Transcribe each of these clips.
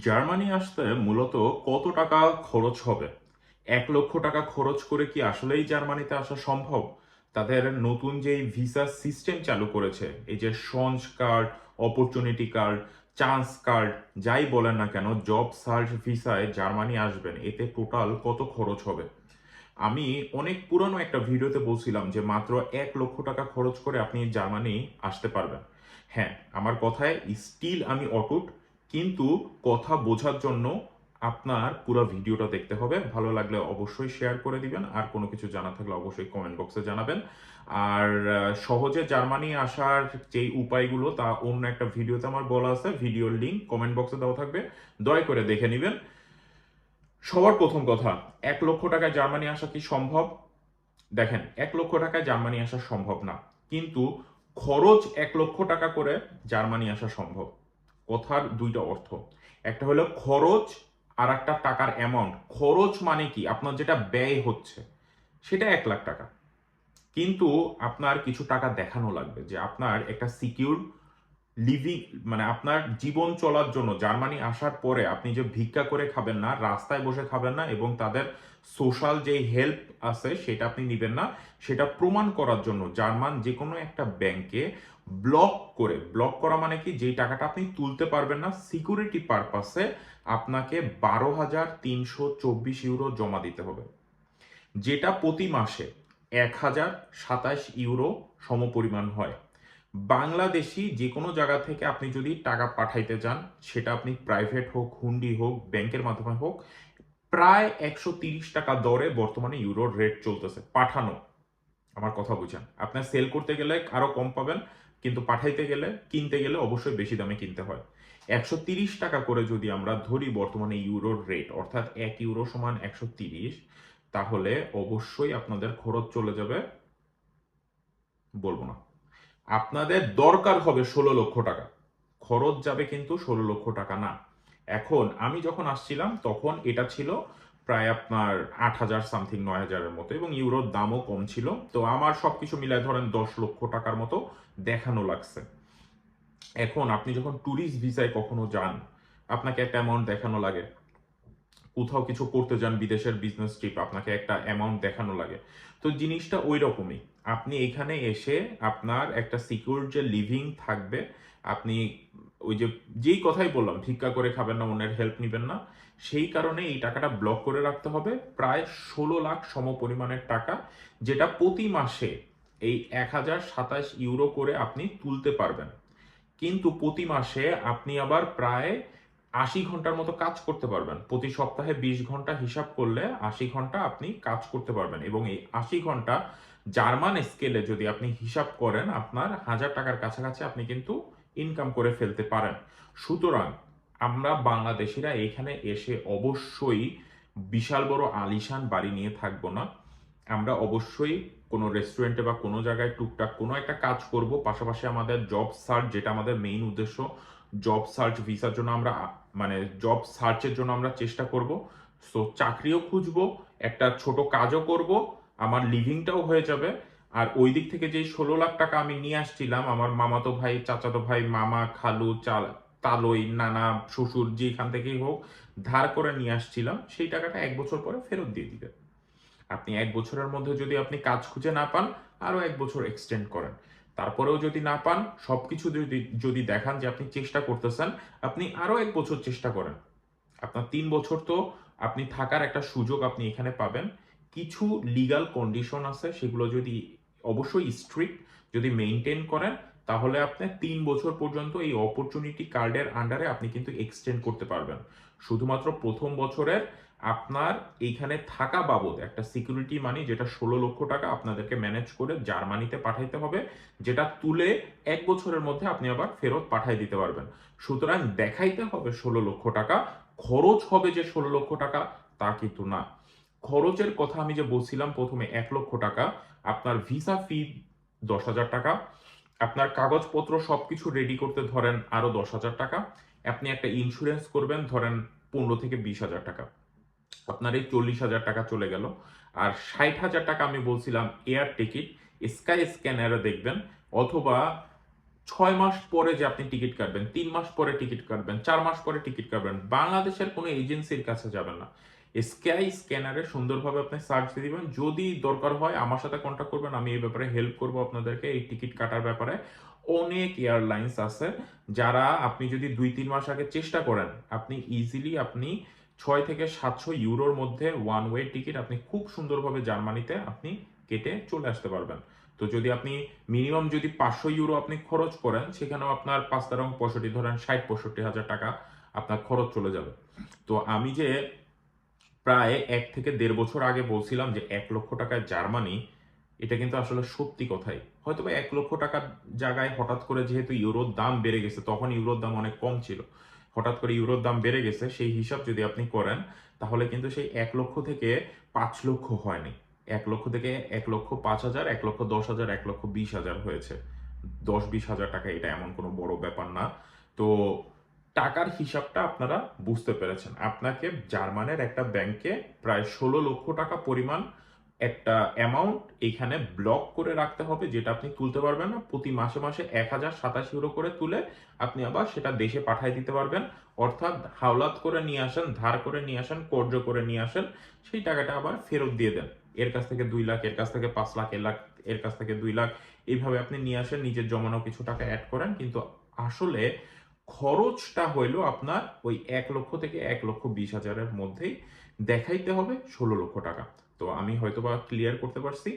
Germany আসতে মূলত কত টাকা খরচ হবে? এক লক্ষ টাকা খরচ করে কি আসলেই জার্মানিতে আসা সম্ভব? তাদের নতুন যে ভিসা সিস্টেম চালু করেছে, এই যে Sanjay card, opportunity card, chance card, যাই বলেন না কেন, জব সার্চ ভিসায় জার্মানি আসবেন, এতে টোটাল কত খরচ হবে? আমি অনেক পুরনো একটা ভিডিওতে বলছিলাম যে মাত্র এক লক্ষ টাকা খরচ করে আপনি জার্মানি আসতে পারবেন। হ্যাঁ আমার কথায় স্টিল আমি অটুট কিন্তু কথা বোঝার জন্য আপনার পুরো ভিডিওটা দেখতে হবে। ভালো লাগলে অবশ্যই শেয়ার করে দিবেন। আর কোনো কিছু জানা থাকলে অবশ্যই কমেন্ট বক্সে জানাবেন। আর সহজে জার্মানি আসার যেই উপায়গুলো, তা অন্য একটা ভিডিওতে আমার বলা আছে। ভিডিওর লিঙ্ক কমেন্ট বক্সে দেওয়া থাকবে। দয়া করে দেখে নেবেন। সবার প্রথম কথা, এক লক্ষ টাকায় জার্মানি আসা কি সম্ভব? দেখেন, এক লক্ষ টাকায় জার্মানি আসা সম্ভব না। কিন্তু খরচ এক লক্ষ টাকা করে জার্মানি আসা সম্ভব। কথার দুইটা অর্থ। একটা হলো খরচ আর একটা টাকার অ্যামাউন্ট খরচ মানে কি? আপনার যেটা ব্যয় হচ্ছে, সেটা এক লাখ টাকা। কিন্তু আপনার কিছু টাকা দেখানো লাগবে যে আপনার একটা সিকিউর লিভিং মানে আপনার জীবন চলার জন্য, জার্মানি আসার পরে আপনি যে ভিক্ষা করে খাবেন না, রাস্তায় বসে খাবেন না এবং তাদের সোশ্যাল যে হেল্প আছে সেটা আপনি নেবেন না, সেটা প্রমাণ করার জন্য জার্মান যে কোনো একটা ব্যাংকে ব্লক করে ব্লক করা মানে কি? যেই টাকাটা আপনি তুলতে পারবেন না সিকিউরিটি পারপাসে আপনাকে বারো হাজার তিনশো চব্বিশ ইউরো জমা দিতে হবে। যেটা প্রতি মাসে এক হাজার সাতাশ ইউরো সমপরিমাণ হয়। বাংলাদেশি যে কোনো জায়গা থেকে আপনি যদি টাকা পাঠাইতে চান, সেটা আপনি প্রাইভেট হোক, হুন্ডি হোক, ব্যাংকের মাধ্যমে হোক, প্রায় একশো তিরিশ টাকা দরে বর্তমানে ইউরোর রেট চলতেছে। পাঠানো। আমার কথা বুঝেন। আপনার সেল করতে গেলে আরও কম পাবেন, কিন্তু পাঠাইতে গেলে, কিনতে গেলে অবশ্যই বেশি দামে কিনতে হয়। একশো তিরিশ টাকা করে যদি আমরা ধরি বর্তমানে ইউরোর রেট অর্থাৎ এক ইউরো সমান একশো তিরিশ, তাহলে অবশ্যই আপনাদের খরচ চলে যাবে, বলব না। আপনাদের দরকার হবে ষোলো লক্ষ টাকা। খরচ যাবে কিন্তু ষোলো লক্ষ টাকা না। এখন আমি যখন আসছিলাম, তখন এটা ছিল প্রায় আপনার আট হাজার সামথিং নয় হাজারের মতো এবং ইউরোর দামও কম ছিল। তো আমার সবকিছু মিলায় ধরেন দশ লক্ষ টাকার মতো দেখানো লাগছে। এখন আপনি যখন ট্যুরিস্ট ভিসায় কখনো যান, আপনাকে একটা অ্যামাউন্ট দেখানো লাগে। কোথাও কিছু করতে যান, বিদেশের বিজনেস ট্রিপ আপনাকে একটা অ্যামাউন্ট দেখানো লাগে। তো জিনিসটা ওই রকমই আপনি এখানে এসে আপনার একটা সিকিউর যে লিভিং থাকবে, আপনি ওই যে, যেই কথাই বললাম, ভিক্ষা করে খাবেন না, অন্যের হেল্প নেবেন না, সেই কারণে এই টাকাটা ব্লক করে রাখতে হবে। প্রায় ষোলো লাখ সম পরিমাণের টাকা, যেটা প্রতি মাসে এই এক হাজার সাতাশ ইউরো করে আপনি তুলতে পারবেন। কিন্তু প্রতি মাসে আপনি আবার প্রায় আশি ঘণ্টার মতো কাজ করতে পারবেন। প্রতি সপ্তাহে বিশ ঘণ্টা হিসাব করলে আশি ঘণ্টা আপনি কাজ করতে পারবেন এবং এই আশি ঘণ্টা জার্মান স্কেলে যদি আপনি হিসাব করেন, আপনার হাজার টাকার কাছাকাছি আপনি কিন্তু ইনকাম করে ফেলতে পারেন। সুতরাং আমরা বাংলাদেশিরা এখানে এসে অবশ্যই বিশাল বড় আলিশান বাড়ি নিয়ে থাকব না। আমরা অবশ্যই কোনো রেস্টুরেন্টে বা কোনো জায়গায় টুকটাক কোনো একটা কাজ করব। পাশাপাশি আমাদের জব সার্চ যেটা আমাদের মেইন উদ্দেশ্য জব সার্চ ভিসার জন্য আমরা মানে জব সার্চের জন্য আমরা চেষ্টা করব। সো চাকরিও খুঁজবো, একটা ছোট কাজও করব, আমার লিভিংটাও হয়ে যাবে। আর ওই দিক থেকে যে ষোলো লাখ টাকা আমি নিয়ে আসছিলাম, আমার মামাতো ভাই, চাচাতো ভাই, মামা, খালু, চাল, তালই, নানা, শ্বশুর যেখান থেকেই হোক, ধার করে নিয়ে আসছিলাম, সেই টাকাটা এক বছর পরে ফেরত দিয়ে দিবে। আপনি এক বছরের মধ্যে যদি আপনি কাজ খুঁজে না পান, আরও এক বছর এক্সটেন্ড করেন। তারপরেও যদি না পান, সবকিছু যদি যদি দেখান যে আপনি চেষ্টা করতেছেন, আপনি আরও এক বছর চেষ্টা করেন। আপনার তিন বছর তো আপনি থাকার একটা সুযোগ আপনি এখানে পাবেন। কিছু লিগাল কন্ডিশন আছে, সেগুলো যদি অবশ্যই স্ট্রিক্ট যদি মেনটেন করেন, তাহলে আপনি তিন বছর পর্যন্ত এই অপরচুনিটি কার্ডের আন্ডারে আপনি কিন্তু এক্সটেন্ড করতে পারবেন। শুধুমাত্র প্রথম বছরের আপনার এইখানে থাকা বাবদ একটা সিকিউরিটি মানি যেটা ষোলো লক্ষ টাকা আপনাদেরকে ম্যানেজ করে জার্মানিতে পাঠাইতে হবে, যেটা তুলে এক বছরের মধ্যে আপনি আবার ফেরত পাঠাই দিতে পারবেন। সুতরাং দেখাইতে হবে ষোলো লক্ষ টাকা, খরচ হবে যে ষোলো লক্ষ টাকা তা কিন্তু না। খরচের কথা আমি যে বলছিলাম, প্রথমে এক লক্ষ টাকা, আপনার ভিসা ফি দশ হাজার টাকা, আপনার কাগজপত্র সবকিছু রেডি করতে ধরেন আরও দশ হাজার টাকা, আপনি একটা ইন্স্যুরেন্স করবেন ধরেন পনেরো থেকে বিশ হাজার টাকা। আপনার এই চল্লিশ হাজার টাকা চলে গেল। আর ষাট হাজার টাকা আমি বলছিলাম এয়ার টিকিট স্কাই স্ক্যানারে দেখবেন, অথবা ছয় মাস পরে যে আপনি টিকিট কাটবেন, তিন মাস পরে টিকিট কাটবেন, চার মাস পরে টিকিট কাটবেন, বাংলাদেশের কোনো এজেন্সির কাছে যাবেন না। স্কাই স্ক্যানারে সুন্দরভাবে আপনি সার্চ দিয়ে দিবেন। যদি দরকার হয় আমার সাথে কন্ট্যাক্ট করবেন, আমি এই ব্যাপারে হেল্প করব আপনাদেরকে এই টিকিট কাটার ব্যাপারে। অনেক এয়ারলাইন্স আছে যারা আপনি যদি দুই, তিন মাস আগে চেষ্টা করেন, আপনি ইজিলি আপনি ছয় থেকে সাতশো ইউরোর মধ্যে ওয়ান ওয়ে টিকিট আপনি খুব সুন্দরভাবে জার্মানিতে আপনি কেটে চলে আসতে পারবেন। তো যদি আপনি মিনিমাম যদি পাঁচশো ইউরো আপনি খরচ করেন, সেখানেও আপনার পাঁচ তেরো পঁয়ষট্টি, ধরেন ষাট, পঁয়ষট্টি হাজার টাকা আপনার খরচ চলে যাবে। তো আমি যে প্রায় এক থেকে দেড় বছর আগে বলছিলাম যে এক লক্ষ টাকায় জার্মানি, এটা কিন্তু আসলে সত্যি কথাই। হয়তো বা এক লক্ষ টাকার জায়গায় হঠাৎ করে যেহেতু ইউরোর দাম বেড়ে গেছে, তখন ইউরোর দাম অনেক কম ছিল। হঠাৎ করে ইউরোর দাম বেড়ে গেছে, সেই হিসাব যদি আপনি করেন, তাহলে কিন্তু সেই এক লক্ষ থেকে পাঁচ লক্ষ হয়নি। এক লক্ষ থেকে এক লক্ষ পাঁচ হাজার, এক লক্ষ দশ হাজার, এক লক্ষ বিশ হাজার হয়েছে। দশ বিশ হাজার টাকা এটা এমন কোনো বড় ব্যাপার না। তো টাকার হিসাবটা আপনারা বুঝতে পেরেছেন। আপনাকে জার্মানের একটা ব্যাংকে প্রায় ষোলো লক্ষ টাকা পরিমাণ একটা অ্যামাউন্ট এখানে ব্লক করে রাখতে হবে, যেটা আপনি তুলতে পারবেন না। প্রতি মাসে মাসে এক হাজার সাতাশ ইউরো করে তুলে আপনি আবার সেটা দেশে পাঠিয়ে দিতে পারবেন। অর্থাৎ হাওলাত করে নিয়ে আসেন, ধার করে নিয়ে আসেন কর্য করে নিয়ে আসেন, সেই টাকাটা আবার ফেরত দিয়ে দেন। এর কাছ থেকে দুই লাখ, এর কাছ থেকে পাঁচ লাখ এর লাখ, এর কাছ থেকে দুই লাখ, এইভাবে আপনি নিয়ে আসেন, নিজের জমানো কিছু টাকা অ্যাড করেন। কিন্তু আসলে খরচটা হইল আপনার ওই এক লক্ষ থেকে এক লক্ষ বিশ হাজারের মধ্যেই দেখাইতে হবে ষোলো লক্ষ টাকা। তো আমি হয়তোবা ক্লিয়ার করতে পারছি।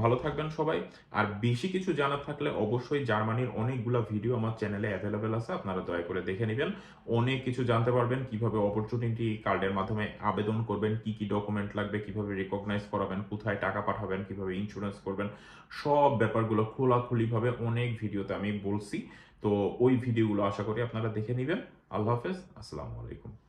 ভালো থাকবেন সবাই। আর বেশি কিছু জানার থাকলে অবশ্যই জার্মানির অনেকগুলো ভিডিও আমার চ্যানেলে অ্যাভেলেবেল আছে, আপনারা দয়া করে দেখে নেবেন। অনেক কিছু জানতে পারবেন, কীভাবে অপরচুনিটি কার্ডের মাধ্যমে আবেদন করবেন, কি কি ডকুমেন্ট লাগবে, কীভাবে রিকগনাইজ করাবেন, কোথায় টাকা পাঠাবেন, কীভাবে ইন্স্যুরেন্স করবেন, সব ব্যাপারগুলো খোলাখুলিভাবে অনেক ভিডিওতে আমি বলছি। তো ওই ভিডিওগুলো আশা করি আপনারা দেখে নেবেন। আল্লাহ হাফেজ, আসসালামু আলাইকুম।